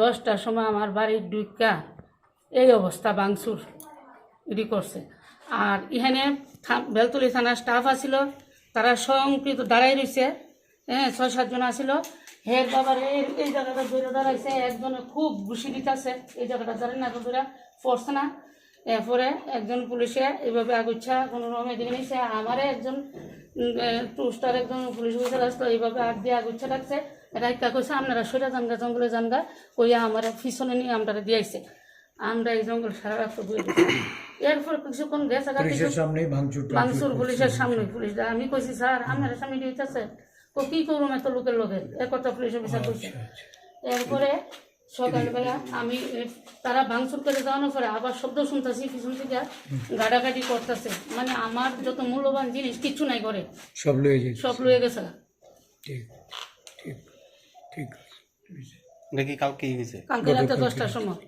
দশটার সময় আমার বাড়ির ডুইকা এই অবস্থা বাংসুর ইডি করছে। আর এখানে বেলতলি থানার স্টাফ আছিল, তারা স্বয়ংকৃত দাঁড়াই রয়েছে হ্যাঁ ছয় সাতজন আসিল হের বাবার এই এই জায়গাটা ধরে দাঁড়াইছে, একজনে খুব ঘুষি দিতেছে, এই জায়গাটা দাঁড়ায় না ধরে, পড়ছে না। এরপরে একজন পুলিশে এইভাবে আগুচ্ছা কোনো রকমে দিকে নিছে আমারে একজন টুস্টার একজন পুলিশ অফিসার আসতো এইভাবে আট দিয়ে আগুচ্ছা রাখছে। রাইকা কইছে আপনারা সইরা জানগা জঙ্গলে জানগা কইয়া আমার পিছনে নিয়ে আমরা দিয়াইছে আমরা এই জঙ্গল সারা রাস্তা দিছি এরপর কিছুক্ষণ গেছে ভাঙচুর। পুলিশের সামনে পুলিশ আমি কইছি স্যার আপনার সামনে দিতেছে তো কি করুম এত লোকের লোকে এ কথা পুলিশ অফিসার কইছে। আচ্ছা, আচ্ছা। এরপরে সকালবেলা আমি তারা ভাঙচুর করে যাওয়ানোর পরে আবার শব্দ শুনতেছি পিছন থেকে গাড়াগাড়ি করতেছে। মানে আমার যত মূল্যবান জিনিস কিচ্ছু নাই করে সব লয়ে গেছে। সব লয়ে গেছে। ঠিক ঠিক ঠিক। নাকি কালকে কালকেই হয়েছে? কালকে রাতে দশটার সময়।